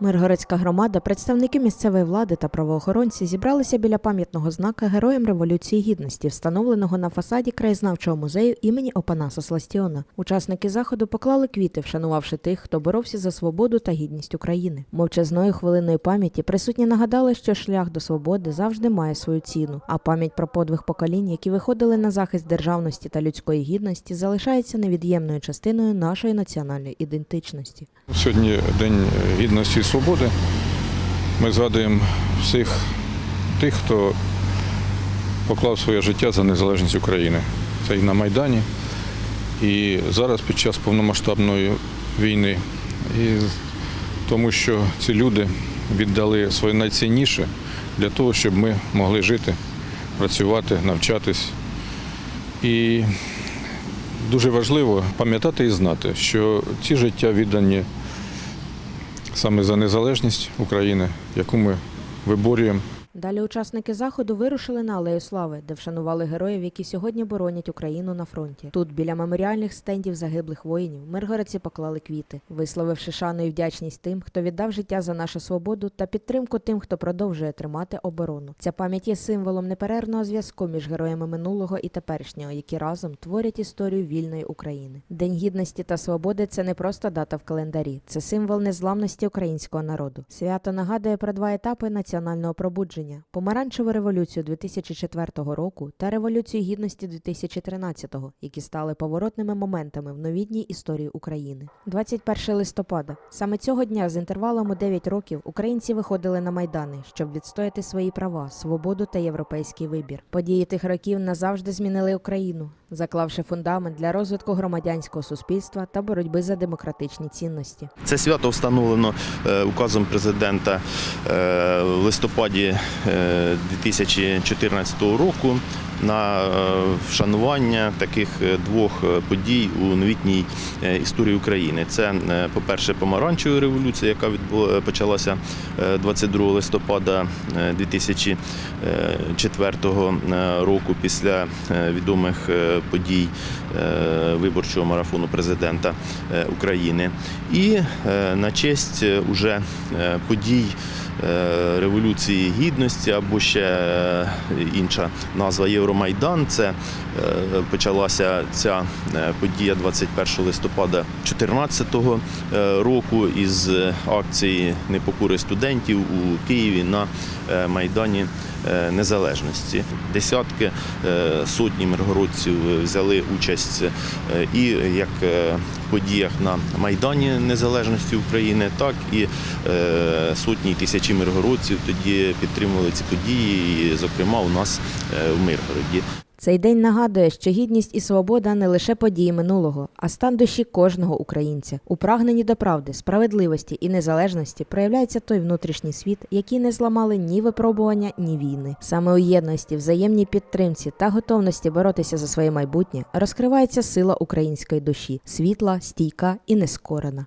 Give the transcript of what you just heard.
Миргородська громада, представники місцевої влади та правоохоронці зібралися біля пам'ятного знака Героям Революції Гідності, встановленого на фасаді краєзнавчого музею імені Опанаса Сластіона. Учасники заходу поклали квіти, вшанувавши тих, хто боровся за свободу та гідність України. Мовчазною хвилиною пам'яті присутні нагадали, що шлях до свободи завжди має свою ціну, а пам'ять про подвиг поколінь, які виходили на захист державності та людської гідності, залишається невід'ємною частиною нашої національної ідентичності. Сьогодні День гідності свободи. Ми згадуємо всіх тих, хто поклав своє життя за незалежність України. Це і на Майдані, і зараз під час повномасштабної війни. І тому що ці люди віддали своє найцінніше для того, щоб ми могли жити, працювати, навчатись. І дуже важливо пам'ятати і знати, що ці життя віддані саме за незалежність України, яку ми виборюємо. Далі учасники заходу вирушили на Алею Слави, де вшанували героїв, які сьогодні боронять Україну на фронті. Тут, біля меморіальних стендів загиблих воїнів, миргородці поклали квіти, висловивши шану і вдячність тим, хто віддав життя за нашу свободу та підтримку тим, хто продовжує тримати оборону. Ця пам'ять є символом неперервного зв'язку між героями минулого і теперішнього, які разом творять історію вільної України. День гідності та свободи це не просто дата в календарі, це символ незламності українського народу. Свято нагадує про два етапи національного пробудження: помаранчеву революцію 2004 року та революцію гідності 2013, які стали поворотними моментами в новітній історії України. 21 листопада. Саме цього дня з інтервалом у 9 років українці виходили на майдани, щоб відстояти свої права, свободу та європейський вибір. Події тих років назавжди змінили Україну, заклавши фундамент для розвитку громадянського суспільства та боротьби за демократичні цінності. Це свято встановлено е, указом президента е, в листопаді е, 2014 року на е, вшанування таких е, двох е, подій у новітній історії України. Це, по-перше, помаранчева революція, яка почалася е, 22 листопада е, 2004 е, року після відомих подій виборчого марафону президента е, України. І е, на честь е, уже е, подій е, Революції Гідності або ще е, інша назва Євромайдан. Це е, почалася ця е, подія 21 листопада 2014 року із акції непокори студентів у Києві на е, Майдані е, Незалежності. Десятки е, сотні миргородців взяли участь е, і як е, в подіях на Майдані Незалежності України, так і е, сотні тисячі миргородців тоді підтримували ці події, і, зокрема, у нас е, в Миргороді. Цей день нагадує, що гідність і свобода не лише події минулого, а стан душі кожного українця. У прагненні до правди, справедливості і незалежності проявляється той внутрішній світ, який не зламали ні випробування, ні війни. Саме у єдності, взаємній підтримці та готовності боротися за своє майбутнє розкривається сила української душі, світла, стійка і нескорена.